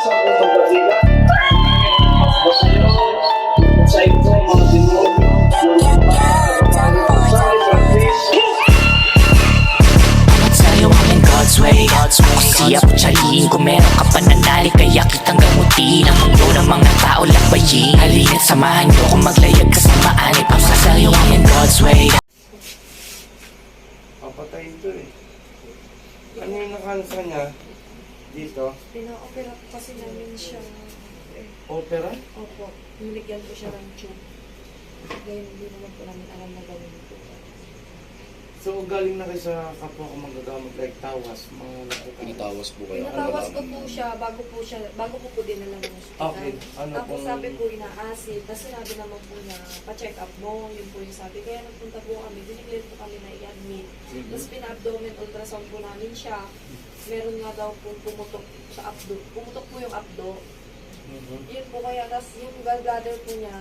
sa unang bakila. Basta yun, sa ito, mga demonyo, yung mga sa practice. Sa'yo I'm in God's way Kung siya po tsaliin Kung meron ka pananali Kaya kitang gamutin Ang mundo ng mga tao lakbayin Halina't samahan niyo Kung maglayag kasamaan Ipang sa'yo I'm in God's way Papatayin to eh. Ano yung nakansa niya? Dito? Pina-opera po kasi namin siya. Eh, Opera? opo, niligyan ko siya ng tube. Ngayon, hindi naman po namin alam na gawin po. So, galing na kayo sa kapwa ko magagamot like tawas, mga nakakita. Pinatawas po kayo. Pinatawas ko po siya bago po siya, bago ko po dinala ng hospital. Okay, ano Tapos pong- sabi po ina-acid, tapos sinabi naman po niya, pa-check up mo, yun po yung sabi. Kaya nagpunta po kami, dineclare po kami na i-admit. Mhm. Tapos pina-abdomen ultrasound po namin siya. Meron nga daw po pumutok sa abdo. Pumutok po yung abdo. Mhm. Yun po kaya, tapos yung gallbladder po niya,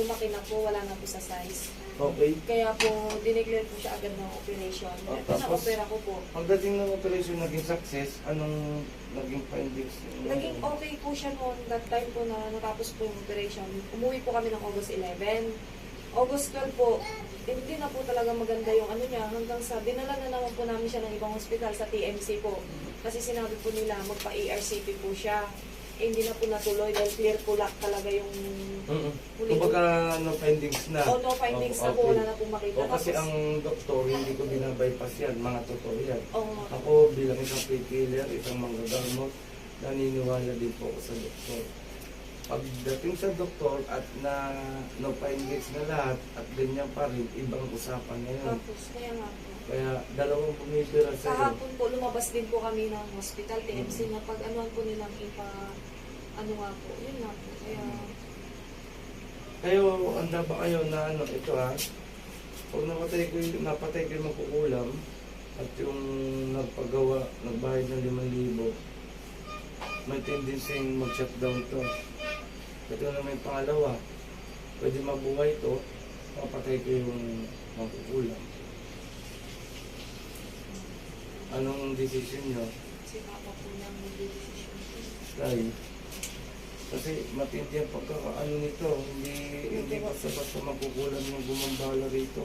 lumaki na po, wala na po sa size. Okay. Kaya po, dineclare po siya agad ng operation. Oh, tapos? pina-opera ko po. Pagdating ng operation naging success, anong naging findings? Naging okay po siya noon, that time po na natapos po yung operation. Umuwi po kami ng August 11. August 12 po, hindi na po talaga maganda yung ano niya. Hanggang sa, dinala na naman po namin siya ng ibang hospital sa TMC po. Kasi sinabi po nila, magpa-ARCP po siya. Eh, hindi na po natuloy dahil clear po lack talaga yung... Mm-mm. Kumbaga, no findings na. Oh, no findings na po, wala na po makita. O kasi Tapos- ang doktor, hindi ko binabypass yan, mga totoo yan. Oo nga. Ako bilang isang painkiller, isang manggagamot, naniniwala din po ako sa doktor. Pagdating sa doktor at na findings na lahat at ganyan pa rin, ibang usapan na yun. Tapos, kaya nga po. Kaya dalawang bumibira sa. Kahapon po, lumabas din po kami ng hospital, TMC, na pag anuan po nilang ipa, ano nga po, yun nga po. Kaya, Kayo, anda ba kayo na ano, ito ha? Pag napatay ko, yung- napatay ko yung magkukulam at yung nagpagawa, nagbayad ng 5,000, may tendency mag-shutdown to. Ito na may pangalawa, pwede mabuhay to, mapatay ko yung magkukulam. Anong decision nyo? si Papa po nang mag-decision po. Dahil, kasi matindi ang pagkakaano nito, hindi, hindi basta-basta magkukulam yung gumambala rito.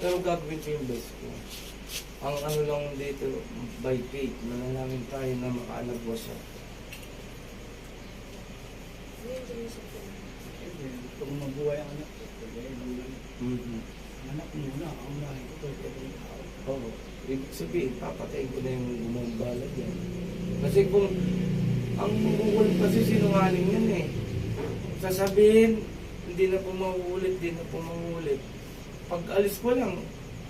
Pero gagawin ko yung best ko. Ang ano lang dito, by faith, manalangin tayo na makaalagwa siya. Sa po. Kung mabuhay ang anak ko, pwede ibang anak. Mm-hmm. Anak muna, ang unahin ko, pwede ibang tao. Oo. Ibig sabihin, papatay ko na yung gumambala dyan. Kasi kung, ang makukulit kasi sinungaling yan eh. Sasabihin, hindi na po mauulit, hindi na po mauulit. Pag alis ko lang,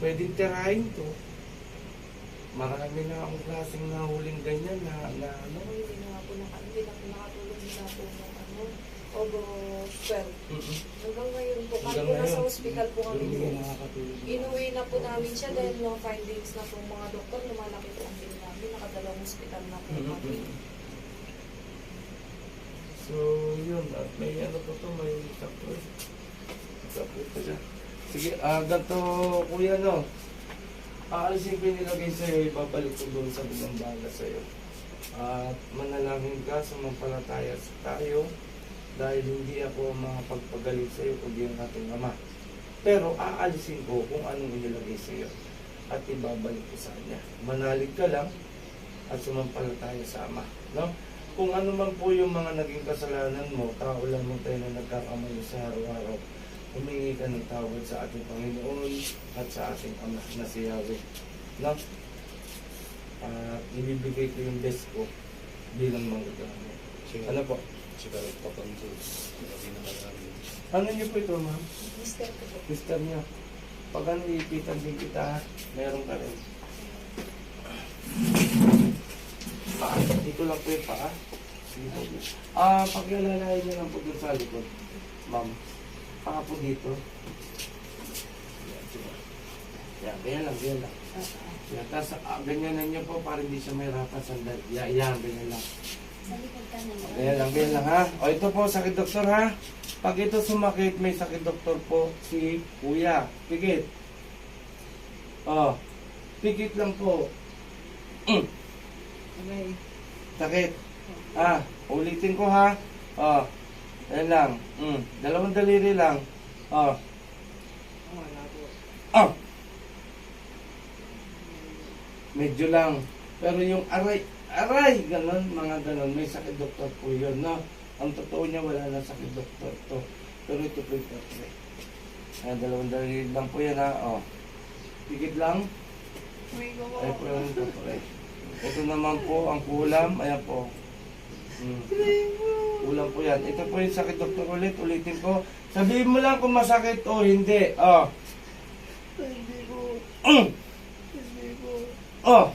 pwedeng tirahin to. Marami na akong klaseng nahuling ganyan na, na ano. Ako hindi na nga po, naka, hindi na po nakatulog nila po ng ano, August 12. Mm-mm. Hanggang ngayon po, Hanggang po nasa hospital po kami po. nakakatulog. Inuwi na po namin siya dahil no findings na po mga doktor, lumalaki po ang bill namin, nakadalawang hospital na po kami. So, yun. At may ano pa to, may sakto. Sakto pa siya. Sige, ah, ganito, kuya, no? Aalisin ko yung nilagay sa'yo, ibabalik ko doon sa bumambala sa'yo. At manalangin ka, sumampalataya sa tayo, dahil hindi ako makapagpagaling sa'yo kundi ang ating ama. Pero aalisin ko kung anong inilagay sa'yo at ibabalik ko sa kanya. Manalig ka lang at sumampalataya sa ama. No? Kung ano man po yung mga naging kasalanan mo, tao lang mo tayo na nagkakamali sa araw-araw, humingi ka ng tawad sa ating Panginoon at sa ating Ama na si Yahweh. No? Ah, ibibigay ko yung best ko bilang manggagamit. Ano po? Sika papanto. Hindi naman namin. Ano niyo po ito, ma'am? Mister ko po. Mister niya. Pag ano ipitan din kita, meron ka rin. Paa. Dito lang po yung paa. Po. Ah, paglalalayan niyo lang po dun sa likod. Ma'am. Paa po dito. Yan, ganyan lang, ganyan lang. Yan, tapos ah, ganyanan niyo po para hindi siya may rapat sandal. Yan, yan, ganyan lang. Ganyan lang, ganyan lang ha. O ito po, sakit doktor ha. Pag ito sumakit, may sakit doktor po si Kuya. Pigit. O, pigit lang po. Mm. Okay. Sakit. Ah, ulitin ko ha. Oh, ayan lang. Mm, dalawang daliri lang. Oh. Oh. Medyo lang. Pero yung aray, aray, ganon, mga ganon. May sakit doktor po yun, no? Ang totoo niya, wala na sakit doktor to. Pero ito po yung aray. Ayan, dalawang daliri lang po yan, ha? Oh. Tigit lang. Ayan po yung aray. Ito naman po ang kulam. Ayan po. Hmm. Kulam po yan. Ito po yung sakit doktor ulit. Ulitin ko. Sabihin mo lang kung masakit o hindi. Oh. Hindi po. Hindi po. Oh.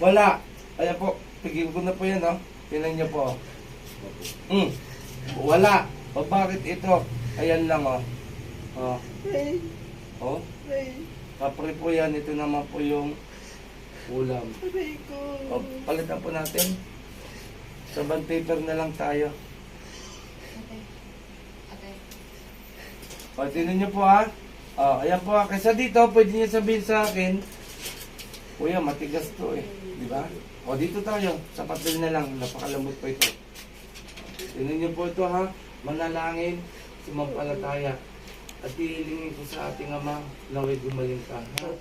Wala. Ayan po. Tigil ko na po yan, oh. Tingnan niyo po. Mm. Wala. O bakit ito? Ayan lang, oh. Oh. Oh. Kapre po yan. Ito naman po yung ulam. O, palitan po natin. Sa bond paper na lang tayo. O, tinan niyo po ha. O, ayan po ha. Kaysa dito, pwede niyo sabihin sa akin, Kuya, matigas to eh. Di ba? O, dito tayo. Sa papel na lang. Napakalambot po ito. Tinan niyo po ito ha. Manalangin, sumampalataya. At hihilingin ko sa ating Ama, naway gumaling ka. Ha?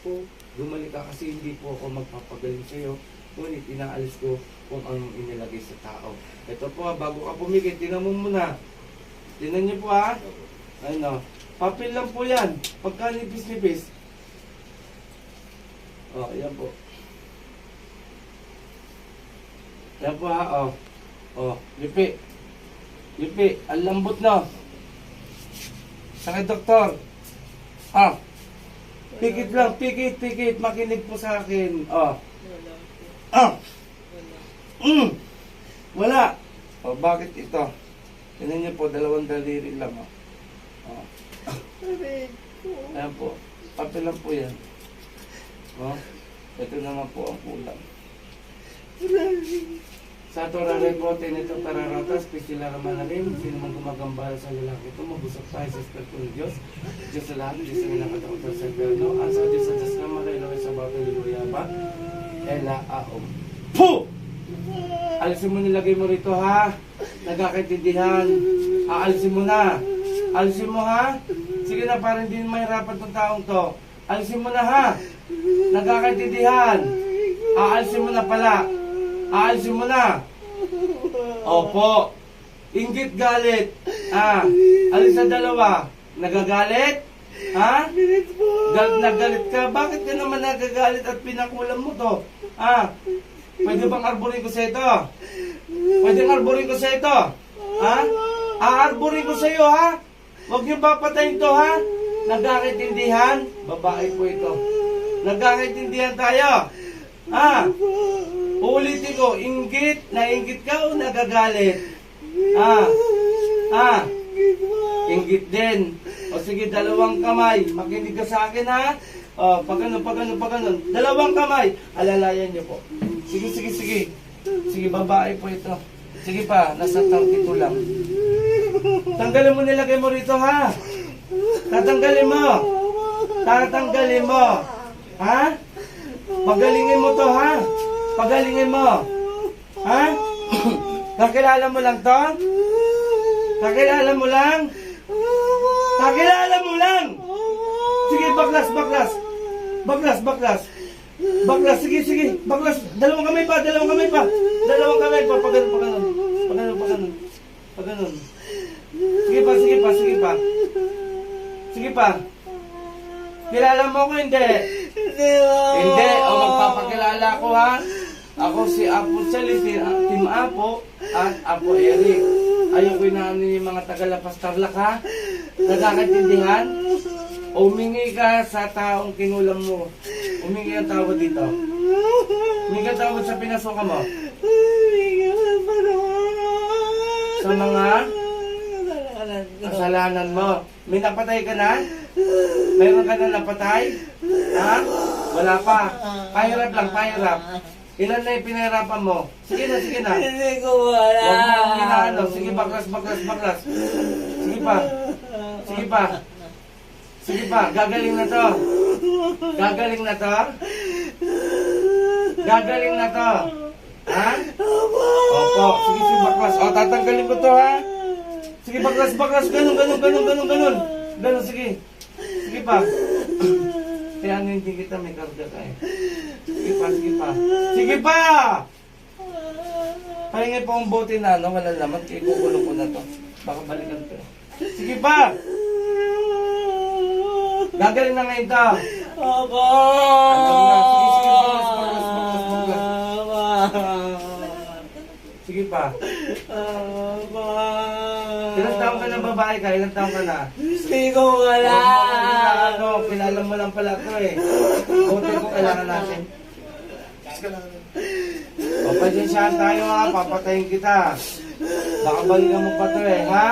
Gumaling ka kasi hindi po ako magpapagaling sa iyo. Ngunit inaalis ko kung anong inilagay sa tao. Ito po ha, bago ka pumikit, tinan mo muna. Tinan niyo po ha. Ano, papel lang po yan. Pagka nipis-nipis. Oh, yan po. Yan ha, oh. Oh, lipi. Lipi, ang lambot na. Sakit doktor. Ah. Pikit lang, pikit, pikit. Makinig po sa akin. Oh. Ah. Mm. Wala. Oh, bakit ito? Tignan niyo po, dalawang daliri lang. Oh. Oh. Ayan po. Papel lang po yan. Oh. Ito naman po ang kulang. Sa Torah Repote nito tararatas, pistilara manalim, sino man gumagambala sa lalaki ito, mabusok tayo sa Espiritu ng Diyos. Diyos sa lahat, Diyos sa minakatakot sa Eterno, ang sa Diyos sa Diyos na marilaway sa bato liluya ba? Ela aom. Puh! Alisin mo nilagay mo rito ha. Nagkakaintindihan. Aalisin mo na. Alisin mo ha. Sige na, para hindi mahirapan tong taong to. Alisin mo na ha. Nagkakaintindihan. Aalisin mo na pala. Aalisin mo na. Opo. Inggit galit. Ah, alis sa dalawa. Nagagalit? Ha? Gal nagalit ka? Bakit ka naman nagagalit at pinakulam mo to? Ah, pwede bang arborin ko sa ito? Pwede arborin ko sa ito? Ha? Aarborin ko sa iyo, ha? Huwag niyo papatayin to, ha? Nagkakaintindihan? Babae po ito. Nagkakaintindihan tayo. Ha? Ulitin ko, inggit, nainggit ka o nagagalit? Ah, ah, inggit din. O sige, dalawang kamay. Makinig ka sa akin ha. O, pag ano, pag ano, pag ano. Dalawang kamay. Alalayan niyo po. Sige, sige, sige. Sige, babae po ito. Sige pa, nasa 32 lang. Tanggalin mo nilagay mo rito ha. Tatanggalin mo. Tatanggalin mo. Ha? Pagalingin mo to ha. Pagalingin mo. Ha? Kakilala mo lang to? Kakilala mo lang? Kakilala mo lang! Sige, baklas, baklas. Baklas, baklas. Baklas, sige, sige. Baklas. Dalawang kamay pa, dalawang kamay pa. Dalawang kamay pa. Pagano, pagano. Pagano, pagano. Pagano. Sige pa, sige pa, sige pa. Sige pa. Kilala mo ko hindi? Hindi. O magpapakilala ko ha. Ako si Apo Sally, si Team Apo at Apo Eric. Ayoko na ano yung mga taga-lapas tarlak ha. Nagkakaintindihan? Umingi ka sa taong kinulam mo. Umingi ang tawad dito. Umingi ang tawad sa pinasuka mo. Sa mga kasalanan mo. May napatay ka na? Mayroon ka na napatay? Ha? Wala pa. Pahirap lang, pahirap. Ilan na yung pinahirapan mo? Sige na, sige na. Hindi ko wala. Huwag mo akong inaano. Sige, baklas, baklas, baklas. Sige pa. Sige pa. Sige pa. Gagaling na to. Gagaling na to. Gagaling na to. Ha? Opo. Sige, sige, baklas. O, tatanggalin ko to, ha? Sige, baklas, baklas. Ganun, ganun, ganun, ganun, ganun. Ganun, sige. Sige pa. Kaya ano hindi kita may karga ka eh. Sige pa, sige pa. Sige pa! Pahingay pa ang bote na ano, wala naman. Kaya kukulong ko na to. Baka balikan ko. Sige pa! Gagaling na ngayon to. Opo! Ano na? Sige, sige, baklas, Sige pa. Opo! Ilang taong ka na babae ka? Ilang taong ka na? Hindi ko wala! Ano, kilala mo lang pala ito eh. Bote ko kailangan natin. O, pasensyahan tayo ha, papatayin kita. Baka balikan mo pa to eh, ha?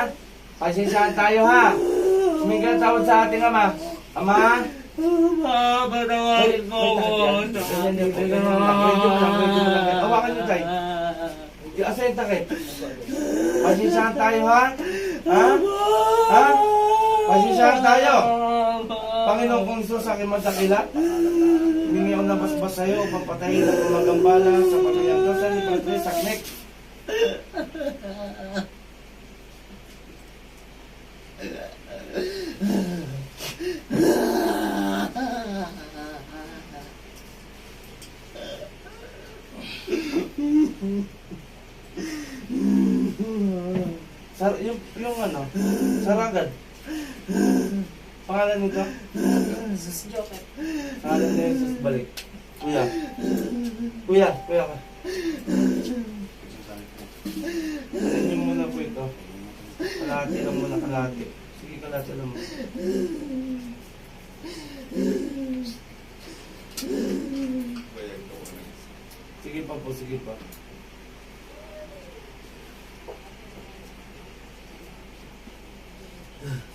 Pasensyahan tayo ha. Ng tawad sa ating ama. Ama? Ama, patawarin mo lang. Hawakan niyo tayo. Yung takip? Pasensyahan tayo ha? Ha? Ha? Pasensyahan tayo. Panginoon kong Isus, aking magdakila. Humingi ako ng basbas sa iyo upang patayin ang gumagambala sa pagkayantosan ni Padre Saknek. Sar yung, yung ano, saragad. Pangalan nito? Sus Joker. Pangalan na yung sus balik. Kuya. Kuya, kuya ka. Ano niyo muna po ito? Kalahati lang muna, kalahati. Sige, kalahati lang muna. Sige pa po, sige pa.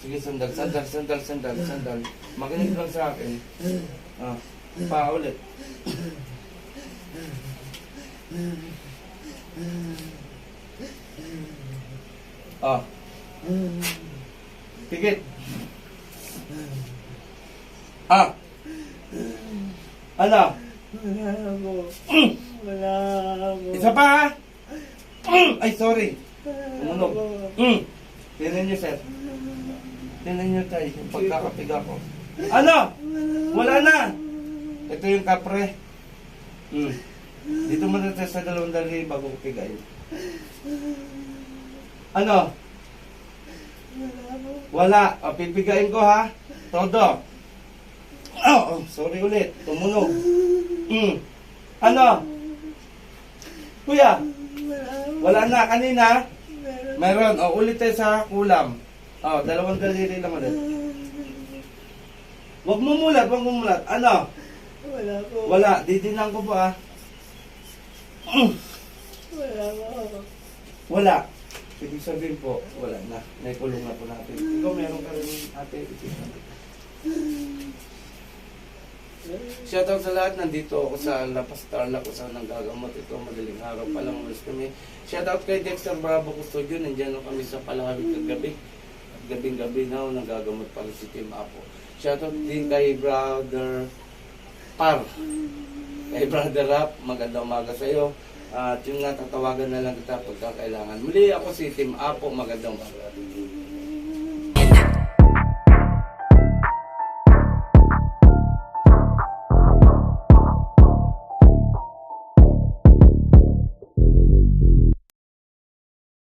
Sige, sandal, sandal, sandal, sandal, sandal. Makinig lang sa akin. Ah, pa. Ah. Pigit. Ah. Ano? Wala ako. Wala ako. Isa pa ha? Ay, sorry. Tumunog. Mm. Tingnan niyo, sir. Tingnan niyo tayo, yung pagkakapiga ko. Ano? Wala na. Ito yung kapre. Mm. Dito mo na sa dalawang dali bago ko pigay. Ano? Wala. O, pipigain ko ha. Todo. Oh, oh, sorry ulit. Tumunog. Mm. Ano? Kuya? Wala na. Kanina? Meron. O, ulit tayo sa kulam. O, dalawang daliri lang ulit. Huwag mo mulat, huwag mo mulat. Ano? Wala ko. Wala. Didinan ko pa ah. Wala ko. Wala. Ibig sabihin po, wala na. Naikulong na po natin. Ikaw meron ka rin ate. Shoutout sa lahat. Nandito ako sa La Pastarla kung saan nanggagamot ito. Madaling araw pa lang ulit kami. Shoutout kay Dexter Bravo Custodio. Nandiyan na kami sa Palawig kagabi. At gabing-gabi na ako nanggagamot para si Team Apo. Shoutout din kay Brother Par. Kay Brother Rap. Magandang umaga sa iyo. At yung nga, tatawagan na lang kita pagka kailangan. Muli ako si Team Apo. Magandang umaga.